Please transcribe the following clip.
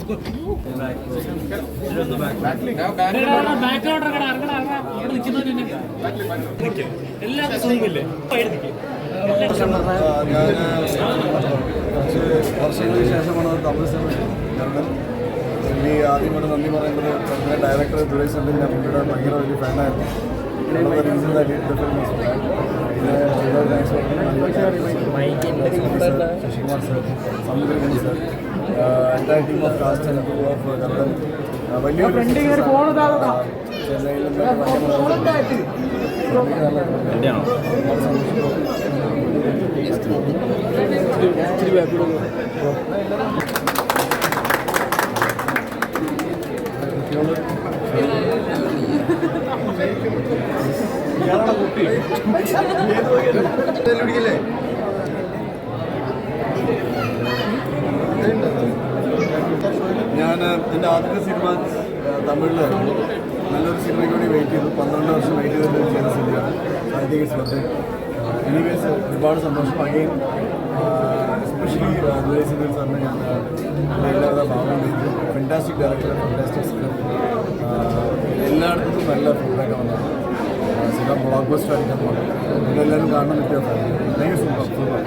കുറച്ച് വർഷങ്ങൾക്ക് ശേഷമാണ് തമിഴ് സിനിമ കണ്ടത് ആദ്യം ഇവിടെ നന്ദി പറയുന്നത് അതിലെ ഡയറക്ടർ സെന്റിൽ ഞാൻ പുള്ളിയുടെ ഭയങ്കര വലിയ ഫാനായിരുന്നു Sasikumar sir Samuthirakani sir entire team of cast വലിയൊരു ചെന്നൈയിലും കുട്ടി. സന്തോഷം പിടിക്കില്ലേ ഞാൻ എന്റെ ആദ്യത്തെ സിനിമ തമിഴിലായിരുന്നു നല്ലൊരു സിനിമയ്ക്ക് വേണ്ടി വെയിറ്റ് ചെയ്തു. പന്ത്രണ്ട് വർഷം വെയിറ്റ് ചെയ്തിട്ട് ചെയ്ത. സിനിമയാണ് സാഹിത്യ വർത്ത് എനിവേസ് ഒരുപാട് സന്തോഷം. അഗെയിൻ എസ്പെഷ്യലി ദുരൈ സിനിമ സാറിന് ഞാൻ എല്ലാവരുടെ ഭാഗം ഫെന്റാസ്റ്റിക് ഡയറക്ടർ ഫെന്റാസ്റ്റിക് സ്ക്രിപ്റ്റ് എല്ലായിടത്തും നല്ല ഫീഡ്ബാക്ക് വന്നത് സിനിമ ബ്ലോക്ക് ബസ്റ്റർ അടിക്കാൻ പോകുന്നത് ഇതെല്ലാവരും കാണാൻ പറ്റിയ താങ്ക് യു സോ മച്ച്